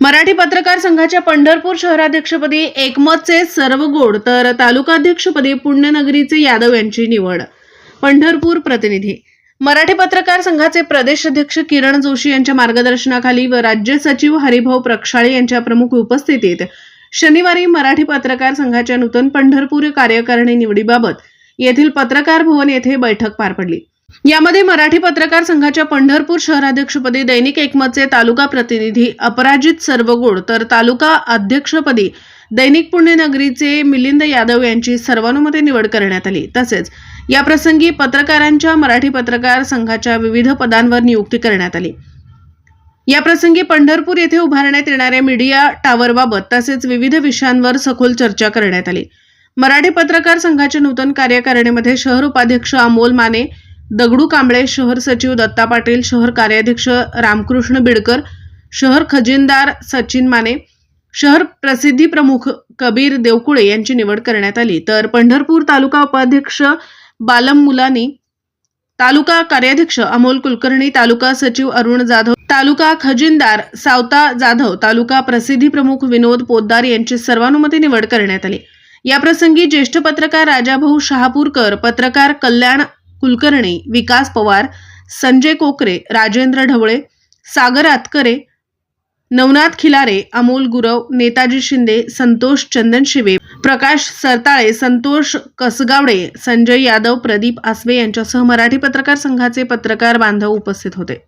मराठी पत्रकार संघाच्या पंढरपूर शहराध्यक्षपदी एकमतचे सर्व गोड तर तालुकाध्यक्षपदी पुण्यनगरीचे यादव यांची निवड. पंढरपूर प्रतिनिधी. मराठी पत्रकार संघाचे प्रदेश अध्यक्ष किरण जोशी यांच्या मार्गदर्शनाखाली व राज्य सचिव हरिभाऊ प्रक्षाळे यांच्या प्रमुख उपस्थितीत शनिवारी मराठी पत्रकार संघाच्या नूतन पंढरपूर कार्यकारिणी निवडीबाबत येथील पत्रकार भवन येथे बैठक पार पडली. यामध्ये मराठी पत्रकार संघाच्या पंढरपूर शहराध्यक्षपदी दैनिक एकमतचे तालुका प्रतिनिधी अपराजित सर्वगोड तर तालुका अध्यक्षपदी दैनिक पुण्यनगरीचे मिलिंद यादव यांची सर्वानुमते निवड करण्यात आली. तसेच या प्रसंगी पत्रकारांच्या मराठी पत्रकार संघाच्या विविध पदांवर नियुक्ती करण्यात आली. या प्रसंगी पंढरपूर येथे उभारण्यात येणाऱ्या मीडिया टॉवरबाबत तसेच विविध विषयांवर सखोल चर्चा करण्यात आली. मराठी पत्रकार संघाच्या नूतन कार्यकारिणीमध्ये शहर उपाध्यक्ष अमोल माने दगडू कांबळे शहर सचिव दत्ता पाटील शहर कार्याध्यक्ष रामकृष्ण बिडकर शहर खजिनदार सचिन माने शहर प्रसिद्धी प्रमुख कबीर देवकुळे यांची निवड करण्यात आली. तर पंढरपूर तालुका उपाध्यक्ष बालम मुलानी तालुका कार्याध्यक्ष अमोल कुलकर्णी तालुका सचिव अरुण जाधव तालुका खजिनदार सावता जाधव तालुका प्रसिद्धी प्रमुख विनोद पोद्दार यांची सर्वानुमते निवड करण्यात आली. याप्रसंगी ज्येष्ठ पत्रकार राजाभाऊ शहापूरकर पत्रकार कल्याण कुलकर्णी विकास पवार संजय कोकरे राजेंद्र ढवळे सागर आतकरे नवनाथ खिलारे अमोल गुरव नेताजी शिंदे संतोष चंदनशिवे प्रकाश सरताळे संतोष कसगावडे संजय यादव प्रदीप आसवे यांच्यासह मराठी पत्रकार संघाचे पत्रकार बांधव उपस्थित होते.